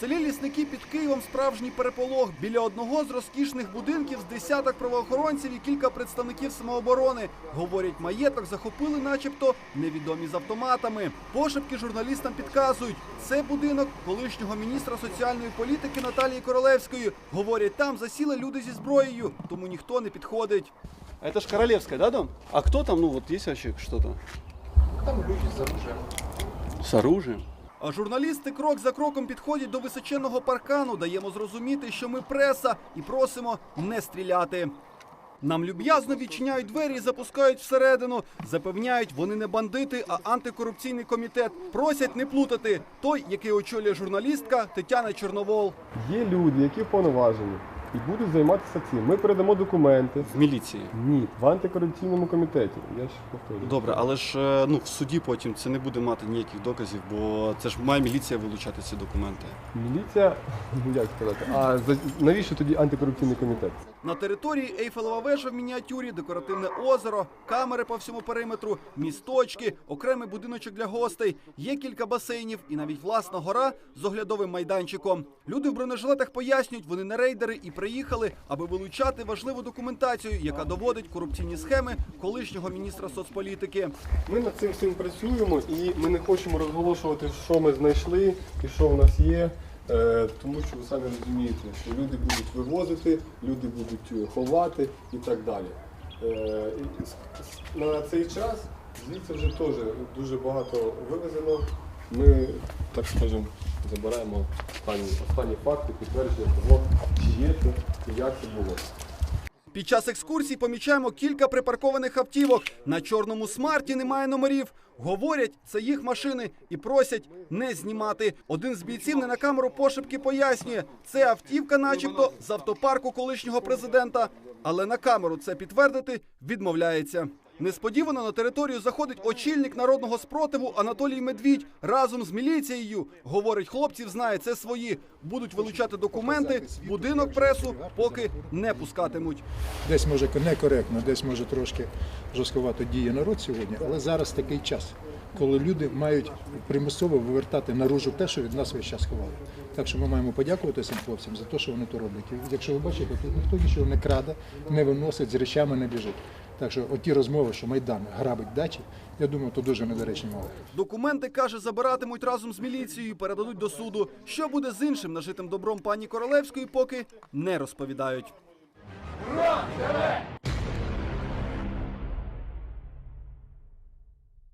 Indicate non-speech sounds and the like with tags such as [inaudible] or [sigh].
селі лісники під Києвом справжній переполох. Біля одного з розкішних будинків з десяток правоохоронців і кілька представників самооборони. Говорять, маєток захопили, начебто, невідомі з автоматами. Пошепки журналістам підказують, це будинок колишнього міністра соціальної політики Наталії Королевської. Говорять, там засіли люди зі зброєю, тому ніхто не підходить. А Это же Королевская, да, дом? А кто там, ну вот есть вообще что-то? Там люди з оружием. С оружием? А журналісти крок за кроком підходять до височенного паркану. Даємо зрозуміти, що ми преса, і просимо не стріляти. Нам люб'язно відчиняють двері і запускають всередину. Запевняють, вони не бандити, а антикорупційний комітет. Просять не плутати той, який очолює журналістка Тетяна Чорновол. Є люди, які вповноважені і будуть займатися цим. Ми передамо документи. В міліції. Ні, в антикорупційному комітеті. Я ще повторюю. Добре, але ж е, ну, в суді потім це не буде мати ніяких доказів, бо це ж має міліція вилучати ці документи. Міліція, [laughs] як сказати, а за- навіщо тоді антикорупційний комітет? На території Ейфелева вежа в мініатюрі, декоративне озеро, камери по всьому периметру, місточки, окремий будиночок для гостей. Є кілька басейнів і навіть власна гора з оглядовим майданчиком. Люди в бронежилетах пояснюють, вони не рейдери і приїхали, аби вилучати важливу документацію, яка доводить корупційні схеми колишнього міністра соцполітики. Ми над цим всім працюємо і ми не хочемо розголошувати, що ми знайшли і що в нас є. е, Тому що ви самі розумієте, що люди будуть вивозити, люди будуть е, ховати і так далі. Е, На цей час звідси вже теж дуже багато вивезено. Ми, так скажемо, забираємо останні, останні факти, підтвердження того, чи і як це було. Під час екскурсії помічаємо кілька припаркованих автівок. На чорному смарті немає номерів. Говорять, це їх машини і просять не знімати. Один з бійців не на камеру пошепки пояснює, це автівка, начебто, з автопарку колишнього президента. Але на камеру це підтвердити відмовляється. Несподівано на територію заходить очільник народного спротиву Анатолій Медвідь разом з міліцією. Говорить, хлопців знає, це свої. Будуть вилучати документи, будинок пресу поки не пускатимуть. Десь може некоректно, десь може трошки жорсткувато діє народ сьогодні, але зараз такий час, коли люди мають примусово вивертати наружу те, що від нас весь час ховали. Так що ми маємо подякувати цим хлопцям за те, що вони то роблять. Якщо ви бачите, тут ніхто нічого не краде, не виносить, з речами не біжить. Так що оті розмови, що Майдан грабить дачі, я думаю, то дуже недоречні мови. Документи каже, забиратимуть разом з міліцією, передадуть до суду. Що буде з іншим нажитим добром пані Королевської, поки не розповідають.